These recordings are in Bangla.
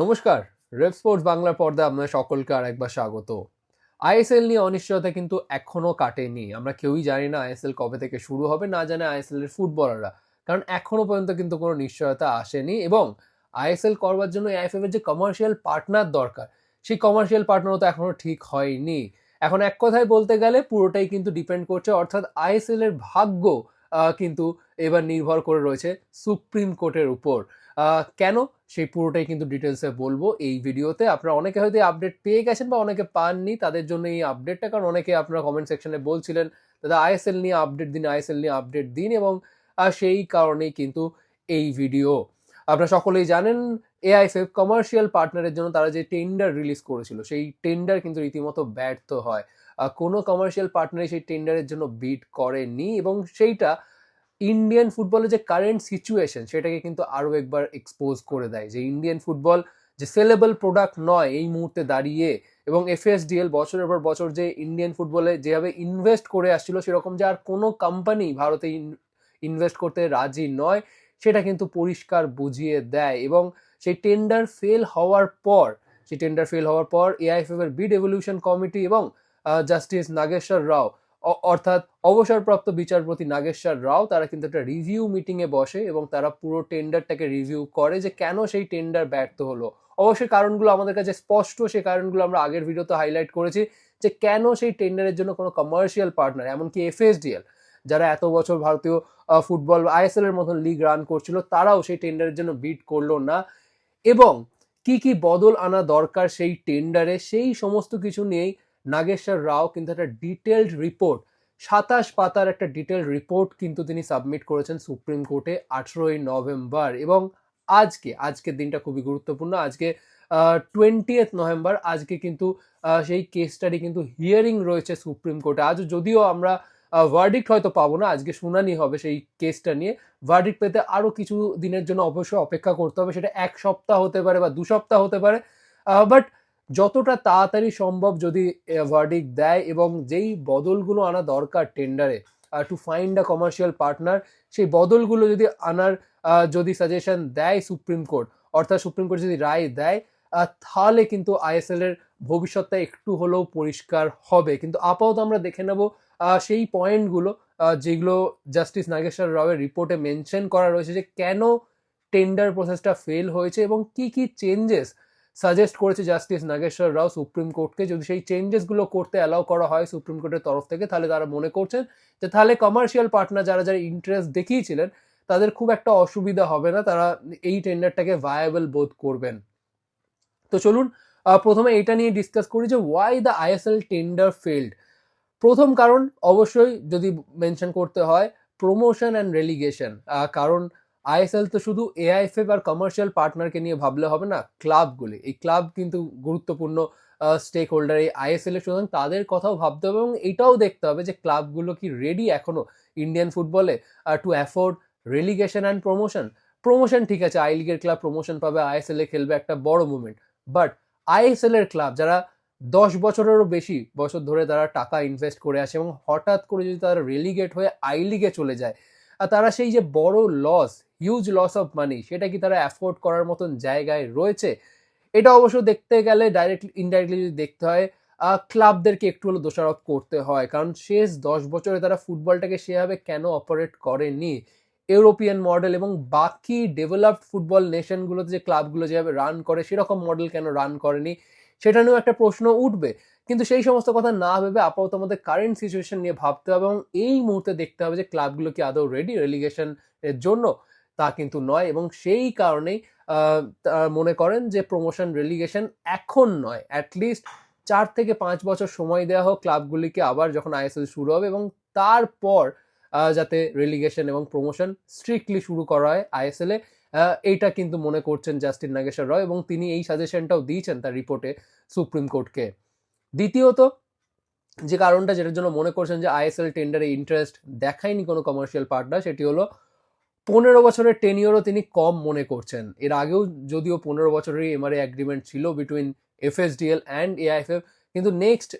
নমস্কার রেপ স্পোর্টস বাংলার পর্দায় আপনার সকলকে আর একবার স্বাগত। আইএসএল নিয়ে অনিশ্চয়তা কিন্তু এখনও কাটেনি। আমরা কেউই জানি না আইএসএল কবে থেকে শুরু হবে, না জানে আইএসএল এর ফুটবলাররা। কারণ এখনও পর্যন্ত কিন্তু কোনো নিশ্চয়তা আসেনি এবং আইএসএল করবার জন্য এআইএফএফ এর যে কমার্শিয়াল পার্টনার দরকার, সেই কমার্শিয়াল পার্টনারও তো এখনও ঠিক হয়নি। এখন এক কথায় বলতে গেলে পুরোটাই কিন্তু ডিপেন্ড করছে, অর্থাৎ আইএসএল এর ভাগ্য কিন্তু এবার নির্ভর করে রয়েছে সুপ্রিম কোর্টের উপর। কেন? সেই পুরোটাই কিন্তু ডিটেলসে বলব এই ভিডিওতে আপনারা অনেকে হয়তো আপডেট পেয়ে গেছেন বা অনেকে পাননি, তাদের জন্য এই আপডেটটা কারণ অনেকে আপনারা কমেন্ট সেকশনে বলছিলেন, দাদা আইএসএল নিয়ে আপডেট দিন আইএসএল নিয়ে আপডেট দিন। এবং সেই কারণেই কিন্তু এই ভিডিও আপনারা সকলেই জানেন এআইএফএফ কমার্শিয়াল পার্টনারের জন্য তারা যে টেন্ডার রিলিজ করেছিল, সেই টেন্ডার কিন্তু রীতিমতো ব্যর্থ হয়। কোনো কমার্শিয়াল পার্টনারই সেই টেন্ডারের জন্য বিট করেনি এবং সেইটা ইন্ডিয়ান ফুটবলের যে কারেন্ট সিচুয়েশন সেটাকে কিন্তু আরও একবার এক্সপোজ করে দেয়। যে ইন্ডিয়ান ফুটবল যে সেলেবল প্রোডাক্ট নয় এই মুহূর্তে দাঁড়িয়ে এবং এফএসডিএল বছরের পর বছর যে ইন্ডিয়ান ফুটবলে যেভাবে ইনভেস্ট করে আসছিল, সেরকম যে আর কোনো কোম্পানি ভারতে ইনভেস্ট করতে রাজি নয়, সেটা কিন্তু পরিষ্কার বুঝিয়ে দেয় এবং সেই টেন্ডার ফেল হওয়ার পর, সেই টেন্ডার ফেল হওয়ার পর এআইএফএফ এর বিড এভলিউশন কমিটি এবং জাস্টিস নাগেশ্বর রাও অর্থাৎ অবসরপ্রাপ্ত বিচারপতি নাগেশ্বর রাও, তারা কিন্তু একটা রিভিউ মিটিংয়ে বসে এবং তারা পুরো টেন্ডারটাকে রিভিউ করে যে কেন সেই টেন্ডার ব্যর্থ হলো। অবশ্যই কারণগুলো আমাদের কাছে স্পষ্ট সেই কারণগুলো আমরা আগের ভিডিওতে হাইলাইট করেছি যে কেন সেই টেন্ডারের জন্য কোনো কমার্শিয়াল পার্টনার এমনকি এফএসডিএল যারা এত বছর ভারতীয় ফুটবল আইএসএল এর মতন লিগ রান করছিল, তারাও সেই টেন্ডারের জন্য বিট করল না। এবং কি কি বদল আনা দরকার সেই টেন্ডারে সেই সমস্ত কিছু নিয়েই নাগেশ্বর রাও কিন্তু একটা ডিটেলড রিপোর্ট সাতাশ পাতার একটা ডিটেল রিপোর্ট কিন্তু তিনি সাবমিট করেছেন সুপ্রিম কোর্টে আঠেরোই নভেম্বর। এবং আজকে, আজকের দিনটা খুবই গুরুত্বপূর্ণ, আজকে টোয়েন্টিয়েথ নভেম্বর, আজকে কিন্তু সেই কেসটারই কিন্তু হিয়ারিং রয়েছে সুপ্রিম কোর্টে। আজ যদিও আমরা ভার্ডিক্ট হয়তো পাবো না, আজকে শুনানি হবে সেই কেসটা নিয়ে। ভার্ডিক্ট পেতে আরও কিছু দিনের জন্য অবশ্যই অপেক্ষা করতে হবে, সেটা এক সপ্তাহ হতে পারে বা দু সপ্তাহ হতে পারে। বাট যতটা তাড়াতাড়ি সম্ভব যদি ভার্ডিক্ট দেয় এবং যেই বদলগুলো আনা দরকার টেন্ডারে to find a commercial partner সেই বদলগুলো যদি আনার যদি সাজেশন দেয় সুপ্রিম কোর্ট, অর্থাৎ সুপ্রিম কোর্ট যদি রায় দেয় তাহলে কিন্তু আইএসএল এর ভবিষ্যৎটা একটু হলেও পরিষ্কার হবে। কিন্তু আপাতত আমরা দেখে নেব সেই পয়েন্টগুলো যেগুলো জাস্টিস নাগেশ্বর রাওয়ের রিপোর্টে মেনশন করা রয়েছে যে কেন টেন্ডার প্রসেসটা ফেল হয়েছে এবং কি কি চেঞ্জেস সাজেস্ট করেছে জাস্টিস নাগেশ্বর রাও সুপ্রিম কোর্টকে যদি সেই চেঞ্জেসগুলো করতে অ্যালাউ করা হয় সুপ্রিম কোর্টের তরফ থেকে, তাহলে তারা মনে করছেন যে তাহলে কমার্শিয়াল পার্টনার যারা যারা ইন্টারেস্ট দেখিয়েছিলেন, তাদের খুব একটা অসুবিধা হবে না, তারা এই টেন্ডারটাকে ভায়াবল বোধ করবেন। তো চলুন প্রথমে এটা নিয়ে ডিসকাস করি যে why the ISL tender failed প্রথম কারণ অবশ্যই যদি মেনশন করতে হয় প্রমোশন অ্যান্ড রেলিগেশন কারণ আইএসএল তো শুধু এআইএফএফ আর কমার্শিয়াল পার্টনারকে নিয়ে ভাবলে হবে না ক্লাবগুলি এই ক্লাব কিন্তু গুরুত্বপূর্ণ স্টেক হোল্ডার এই আইএসএল এর সুতরাং তাদের কথাও ভাবতে হবে এবং এটাও দেখতে হবে যে ক্লাবগুলো কি রেডি এখনও ইন্ডিয়ান ফুটবলে to afford relegation and promotion promotion ঠিক আছে আই লিগের ক্লাব প্রমোশন পাবে আইএসএল এ খেলবে একটা বড় মুভমেন্ট বাট আইএসএল এর ক্লাব যারা দশ বছরেরও বেশি বছর ধরে তারা টাকা ইনভেস্ট করে আসে এবং হঠাৎ করে যদি তারা রেলিগেট হয়ে আই লিগে চলে যায় আর তারা সেই যে বড় loss huge loss of money সেটা কি তারা অ্যাফোর্ড করার মতন জায়গায় রয়েছে? এটা অবশ্য দেখতে গেলে ডাইরেক্ট ইনডাইরেক্টলি যদি দেখতে হয় ক্লাবদেরকে একটু হলো দোষারোপ করতে হয়। কারণ শেষ দশ বছরে তারা ফুটবলটাকে সেভাবে কেন অপারেট করেনি? ইউরোপিয়ান মডেল এবং বাকি ডেভেলপড ফুটবল নেশনগুলোতে যে ক্লাবগুলো যেভাবে রান করে, সেরকম মডেল কেন রান করেনি? সেটা নিয়েও একটা প্রশ্ন উঠবে। কিন্তু সেই সমস্ত কথা না ভেবে আপাতত আমাদের কারেন্ট সিচুয়েশন নিয়ে ভাবতে হবে এবং এই মুহূর্তে দেখতে হবে যে ক্লাবগুলো কি আদৌ রেডি রেলিগেশন এর জন্য। তা কিন্তু নয় এবং সেই কারণেই মনে করেন যে প্রমোশন রেলিগেশন এখন নয়। অ্যাটলিস্ট চার থেকে পাঁচ বছর সময় দেওয়া হোক ক্লাবগুলিকে আবার যখন আইএসএল শুরু হবে এবং তারপর যাতে রেলিগেশন এবং প্রমোশন স্ট্রিক্টলি শুরু করা হয় আইএসএল এইটা কিন্তু মনে করছেন জাস্টিন নাগেশ্বর রয় এবং তিনি এই সাজেশনটাও দিয়েছেন তার রিপোর্টে সুপ্রিম কোর্টকে। দ্বিতীয়ত, যে কারণটা যেটার জন্য মনে করছেন যে আইএসএল টেন্ডারে ইন্টারেস্ট দেখায়নি কোনো কমার্শিয়াল পার্টনার সেটি হলো পনেরো বছরের টেনিওরও তিনি কম মনে করছেন। এর আগেও যদিও পনেরো বছরেরই এমআরএ অ্যাগ্রিমেন্ট ছিল বিটুইন এফএসডিএল অ্যান্ড এআইএফএফ কিন্তু নেক্সট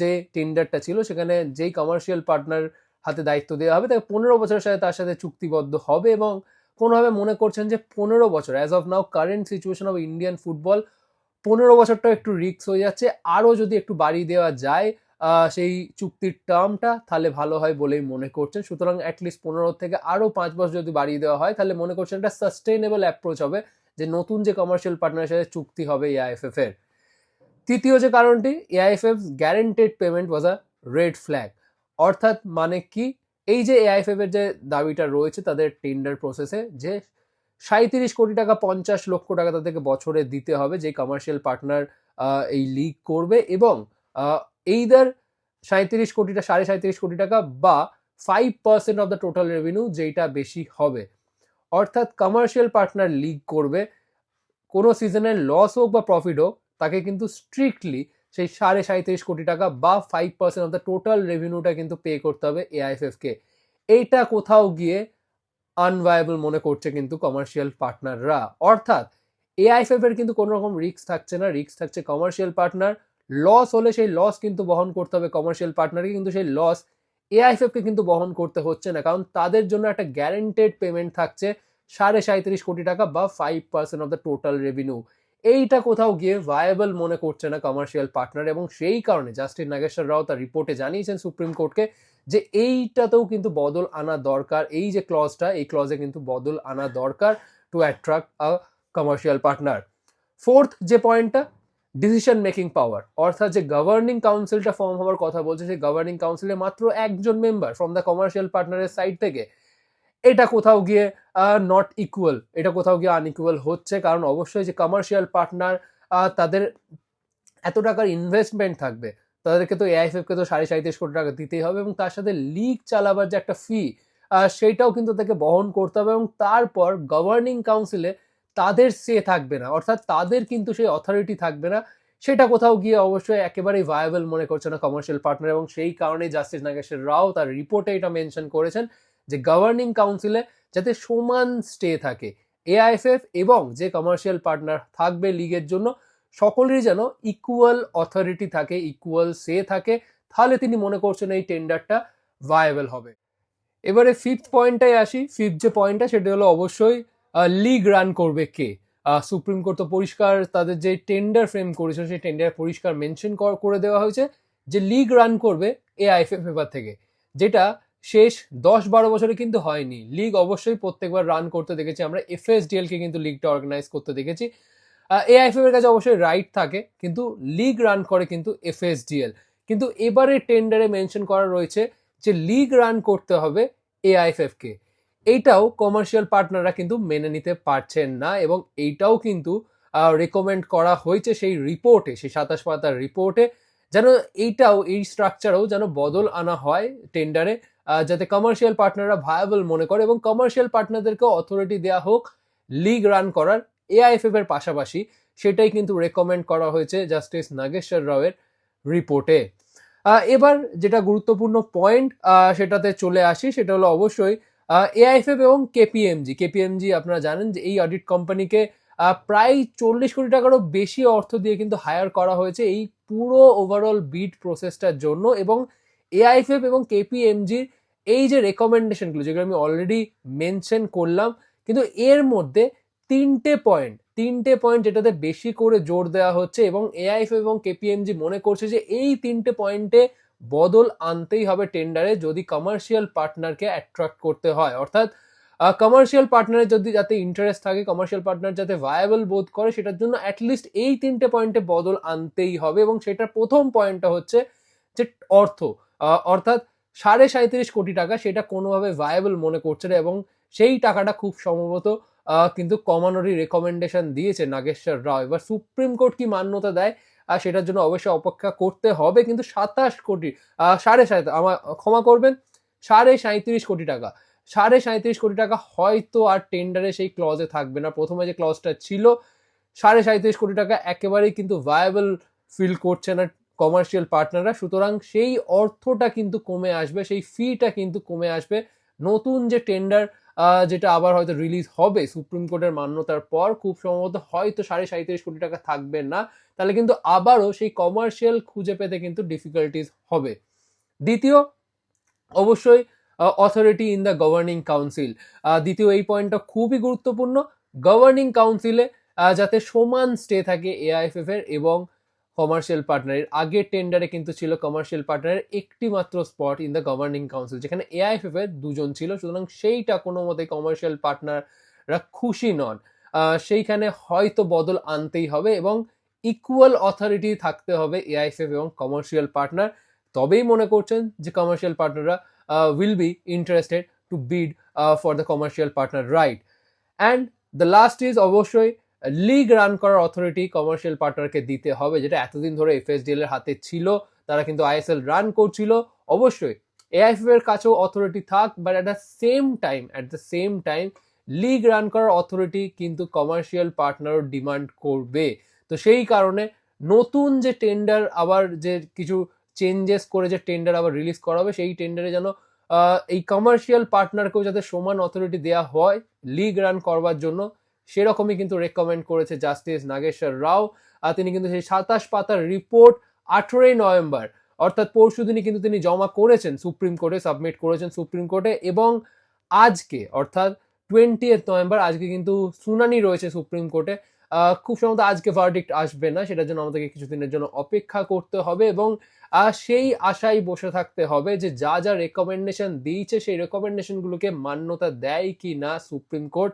যে টেন্ডারটা ছিল সেখানে যেই কমার্শিয়াল পার্টনার হাতে দায়িত্ব দেওয়া হবে, তাকে পনেরো বছরের সাথে তার সাথে চুক্তিবদ্ধ হবে এবং কোনোভাবে মনে করছেন যে পনেরো বছর as of now current situation of Indian football পনেরো বছরটা একটু রিস্ক হয়ে যাচ্ছে। আরও যদি একটু বাড়িয়ে দেওয়া যায় সেই চুক্তির টার্মটা তাহলে ভালো হয় বলেই মনে করছেন। সুতরাং অ্যাটলিস্ট পনেরো থেকে আরও পাঁচ বছর যদি বাড়িয়ে দেওয়া হয়, তাহলে মনে করছেন একটা সাস্টেইনেবল অ্যাপ্রোচ হবে, যে নতুন যে কমার্শিয়াল পার্টনারের সাথে চুক্তি হবে এআইএফএফ এর। তৃতীয় যে কারণটি AIFF guaranteed payment was a red flag অর্থাৎ মানে কি? এই যে এআইএফএফ এর যে দাবিটা রয়েছে তাদের টেন্ডার প্রসেসে যে সাঁত্রিশ কোটি টাকা, পঞ্চাশ লক্ষ টাকা তাদেরকে বছরে দিতে হবে, যে কমার্শিয়াল পার্টনার এই লিগ করবে এবং এইদার সাঁত্রিশ কোটিটা, সাড়ে সাঁত্রিশ কোটি টাকা বা five percent of the total revenue যেটা বেশি হবে। অর্থাৎ কমার্শিয়াল পার্টনার লিগ করবে, কোনো সিজনের লস হোক বা প্রফিট হোক, তাকে কিন্তু স্ট্রিক্টলি সেই সাড়ে সাঁত্রিশ কোটি টাকা বা five percent of the total রেভিনিউটা কিন্তু পে করতে হবে এআইএফএফ কে এইটা কোথাও গিয়ে আনভায়াবল মনে করছে কিন্তু কমার্শিয়াল পার্টনাররা অর্থাৎ এআইএফএফ এর কিন্তু কোনো রকম রিস্ক থাকছে না। রিক্স থাকছে কমার্শিয়াল পার্টনার লস হলে সেই লস কিন্তু বহন করতে হবে কমার্শিয়াল পার্টনারকে কিন্তু সেই লস এআইএফএফ কে কিন্তু বহন করতে হচ্ছে না। কারণ তাদের জন্য একটা গ্যারেন্টেড পেমেন্ট থাকছে সাড়ে সাঁত্রিশ কোটি টাকা বা five percent of the total revenue এইটা কোথাও গিয়ে ভায়াবল মনে করছে না কমার্শিয়াল পার্টনার এবং সেই কারণে জাস্টিন নাগেশ্বর রাও তার রিপোর্টে জানিয়েছেন সুপ্রিম কোর্টকে যে এইটাতেও কিন্তু বদল আনা দরকার। এই যে ক্লজটা এই ক্লজে কিন্তু বদল আনা দরকার to attract a commercial partner fourth যে পয়েন্টটা ডিসিশন মেকিং পাওয়ার অর্থাৎ যে গভর্নিং কাউন্সিলটা ফর্ম হওয়ার কথা বলছে, সেই গভর্নিং কাউন্সিলে মাত্র একজন মেম্বার ফ্রম দ্য কমার্শিয়াল পার্টনারের সাইড থেকে এটা কোথাও গিয়ে নট ইকুয়াল এটা কোথাও গিয়ে আনইকুয়াল হচ্ছে। কারণ অবশ্যই যে কমার্শিয়াল পার্টনার তাদের এত টাকার ইনভেস্টমেন্ট থাকবে। তাদেরকে তো এআইএফএফ কে তো সাড়ে সাঁত্রিশ কোটি টাকা দিতেই হবে এবং তার সাথে লিগ চালাবার যে একটা ফি সেইটাও কিন্তু তাকে বহন করতে হবে এবং তারপর গভর্নিং কাউন্সিলে তাদের সে থাকবে না। অর্থাৎ তাদের কিন্তু সেই অথরিটি থাকবে না। সেটা কোথাও গিয়ে অবশ্যই একেবারেই ভায়াবল মনে করছে না কমার্শিয়াল পার্টনার এবং সেই কারণে জাস্টিস নাগেশ্বর রাও তার রিপোর্টে এটা মেনশন করেছেন। যে গভর্নিং কাউন্সিলে যাতে সমান স্টে থাকে। এআইএফএফ এবং যে কমার্শিয়াল পার্টনার থাকবে লিগের জন্য, সকলেরই যেন ইকুয়াল অথরিটি থাকে ইকুয়াল সে থাকে, তাহলে তিনি মনে করছেন এই টেন্ডারটা ভায়াবল হবে। এবারে ফিফথ পয়েন্টটাই আসি। ফিফথ যে পয়েন্টটা সেটা হলো অবশ্যই লিগ রান করবে কে? সুপ্রিম কোর্ট তো পরিষ্কার তাদের যে টেন্ডার ফ্রেম করেছিল সেই টেন্ডার পরিষ্কার মেনশন করে দেওয়া হয়েছে যে লিগ রান করবে এআইএফএফ পেপার থেকে। যেটা শেষ দশ বারো বছরে কিন্তু হয়নি। লিগ অবশ্যই প্রত্যেকবার রান করতে দেখেছি আমরা। এফএসডিএল কে কিন্তু লিগটা অর্গানাইজ করতে দেখেছি। এআইএফএফ এর কাছে অবশ্যই রাইট থাকে, কিন্তু লিগ রান করে কিন্তু এফএসডিএল কিন্তু এবারে টেন্ডারে মেনশন করা রয়েছে যে লিগ রান করতে হবে এআইএফএফ কে। এইটাও কমার্শিয়াল পার্টনাররা কিন্তু মেনে নিতে পারছেন না এবং এইটাও কিন্তু রেকমেন্ড করা হয়েছে সেই রিপোর্টে সেই সাতাশ পাতার রিপোর্টে যেন এইটাও, এই স্ট্রাকচারও যেন বদল আনা হয় টেন্ডারে যাতে কমার্শিয়াল পার্টনাররা ভায়াবল মনে করে এবং কমার্শিয়াল পার্টনারদেরকে অথরিটি দেওয়া হোক লিগ রান করার এআইএফএফ এর পাশাপাশি সেটাই কিন্তু রেকমেন্ড করা হয়েছে জাস্টিস নাগেশ্বর রাওয়ের রিপোর্টে এবার যেটা গুরুত্বপূর্ণ পয়েন্ট সেটাতে চলে আসি, সেটা হলো অবশ্যই এআইএফএফ এবং কেপিএমজি কেপিএমজি আপনারা জানেন যে এই অডিট কোম্পানিকে প্রায় চল্লিশ কোটি টাকারও বেশি অর্থ দিয়ে কিন্তু হায়ার করা হয়েছে এই পুরো ওভারঅল বিট প্রসেসটার জন্য এবং এআইএফএফ এবং কেপিএমজির এই যে রেকমেন্ডেশনগুলো যেগুলো আমি অলরেডি মেনশন করলাম, কিন্তু এর মধ্যে তিনটে পয়েন্ট তিনটে পয়েন্ট যেটাতে বেশি করে জোর দেওয়া হচ্ছে এবং এআইএফ এবং কেপিএমজি মনে করছে যে এই তিনটে পয়েন্টে বদল আনতেই হবে টেন্ডারে যদি কমার্শিয়াল পার্টনারকে অ্যাট্রাক্ট করতে হয়। অর্থাৎ কমার্শিয়াল পার্টনারের যদি যাতে ইন্টারেস্ট থাকে কমার্শিয়াল পার্টনার যাতে ভায়াবল বোধ করে, সেটার জন্য অ্যাটলিস্ট এই তিনটে পয়েন্টে বদল আনতেই হবে এবং সেটার প্রথম পয়েন্টটা হচ্ছে যে অর্থ অর্থাৎ সাড়ে সাঁত্রিশ কোটি টাকা সেটা কোনোভাবে ভায়াবল মনে করছে না এবং সেই টাকাটা খুব সম্ভবত কিন্তু কমানোরই রেকমেন্ডেশন দিয়েছে নাগেশ্বর রাও। এবার সুপ্রিম কোর্ট কি মান্যতা দেয় আর সেটার জন্য অবশ্যই অপেক্ষা করতে হবে, কিন্তু সাতাশ কোটি সাড়ে সাত আমার ক্ষমা করবেন, সাড়ে সাঁত্রিশ কোটি টাকা। সাড়ে সাঁত্রিশ কোটি টাকা হয়তো আর টেন্ডারে সেই ক্লজে থাকবে না। প্রথমে যে ক্লজটা ছিল, সাড়ে সাঁত্রিশ কোটি টাকা একেবারেই কিন্তু ভায়াবল ফিল করছে না কমার্শিয়াল পার্টনাররা সুতরাং সেই অর্থটা কিন্তু কমে আসবে, সেই ফিটা কিন্তু কমে আসবে। নতুন যে টেন্ডার যেটা আবার হয়তো রিলিজ হবে, সুপ্রিম কোর্টের মান্যতার পর খুব সম্ভবত হয়তো সাড়ে সাঁত্রিশ কোটি টাকা থাকবে না, তাহলে কিন্তু আবারও সেই কমার্শিয়াল খুঁজে পেতে কিন্তু ডিফিকাল্টিস হবে। দ্বিতীয়, অবশ্যই authority in the governing council দ্বিতীয়, এই পয়েন্টটা খুবই গুরুত্বপূর্ণ। গভর্নিং কাউন্সিলে যাতে সমান স্টে থাকে এআইএফএফ এর এবং কমার্শিয়াল পার্টনারের আগের টেন্ডারে কিন্তু ছিল কমার্শিয়াল পার্টনারের একটি মাত্র spot in the governing council যেখানে এআইএফএফ এর দুজন ছিল। সুতরাং সেইটা কোনো মতে কমার্শিয়াল পার্টনাররা খুশি নন। সেইখানে হয়তো বদল আনতেই হবে এবং ইকুয়াল অথরিটি থাকতে হবে এআইএফএফ এবং কমার্শিয়াল পার্টনার তবেই মনে করছেন যে commercial পার্টনাররা will be interested to bid for the commercial partner right and the last is অবশ্যই লিগ রান করার অথরিটি কমার্শিয়াল পার্টনারকে দিতে হবে, যেটা এতদিন ধরে এফএসডিএল এর হাতে ছিল, তারা কিন্তু আইএসএল রান করছিল। অবশ্যই এআইএফএফ এর কাছেও অথরিটি থাক but at the same time at the same time league run করার অথরিটি কিন্তু কমার্শিয়াল পার্টনারও ডিমান্ড করবে। তো সেই কারণে নতুন যে টেন্ডার আবার যে কিছু চেঞ্জেস করে যে টেন্ডার আবার রিলিজ করা হবে, সেই টেন্ডারে যেন এই কমার্শিয়াল পার্টনারকেও যাতে সমান অথরিটি দেওয়া হয় লিগ রান করবার জন্য সেরকমই কিন্তু রেকমেন্ড করেছে জাস্টিস নাগেশ্বর রাও। আর তিনি কিন্তু সেই সাতাশ পাতার রিপোর্ট আঠেরোই নভেম্বর, অর্থাৎ পরশু দিনই কিন্তু তিনি জমা করেছেন, সুপ্রিম কোর্টে সাবমিট করেছেন সুপ্রিম কোর্টে। এবং আজকে, অর্থাৎ টোয়েন্টি নভেম্বর, আজকে কিন্তু শুনানি রয়েছে সুপ্রিম কোর্টে। খুব সম্ভবত আজকে ভার্ডিক্ট আসবে না, সেটার জন্য আমাদেরকে কিছুদিনের জন্য অপেক্ষা করতে হবে। এবং সেই আশায় বসে থাকতে হবে যে যা যা রেকমেন্ডেশন দিয়েছে, সেই রেকমেন্ডেশনগুলোকে মান্যতা দেয় কি না সুপ্রিম কোর্ট।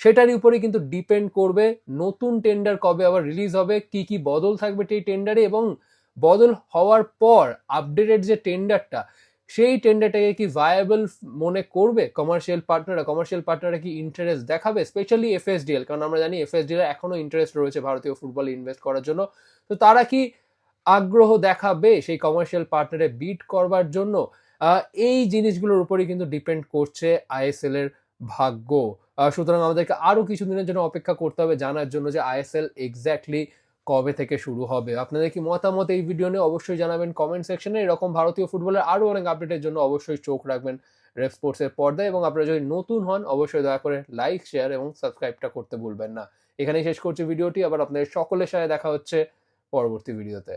সেটারই উপরে কিন্তু ডিপেন্ড করবে নতুন টেন্ডার কবে আবার রিলিজ হবে, কি কি বদল থাকবে সেই টেন্ডারে এবং বদল হওয়ার পর আপডেটেড যে টেন্ডারটা সেই টেন্ডারটাকে কি ভায়াবল মনে করবে? কমার্শিয়াল পার্টনাররা কমার্শিয়াল পার্টনাররা কি ইন্টারেস্ট দেখাবে? স্পেশালি এফএসডিএল কারণ আমরা জানি এফএসডিএল এখনও ইন্টারেস্ট রয়েছে ভারতীয় ফুটবলে ইনভেস্ট করার জন্য। তো তারা কি আগ্রহ দেখাবে সেই কমার্শিয়াল পার্টনারে বিট করবার জন্য? এই জিনিসগুলোর উপরেই কিন্তু ডিপেন্ড করছে আইএসএল এর ভাগ্য। সুতরাং আমাদেরকে আরও কিছুদিনের জন্য অপেক্ষা করতে হবে জানার জন্য যে আইএসএল এক্স্যাক্টলি কবে থেকে শুরু হবে। আপনাদের কি মতামত এই ভিডিও নিয়ে অবশ্যই জানাবেন কমেন্ট সেকশনে এরকম ভারতীয় ফুটবলের আরও অনেক আপডেটের জন্য অবশ্যই চোখ রাখবেন রেফ স্পোর্টসের পর্দায় এবং আপনারা যদি নতুন হন, অবশ্যই দয়া করে লাইক শেয়ার এবং সাবস্ক্রাইবটা করতে ভুলবেন না। এখানেই শেষ করছি ভিডিওটি আবার আপনাদের সকলের সাথে দেখা হচ্ছে পরবর্তী ভিডিওতে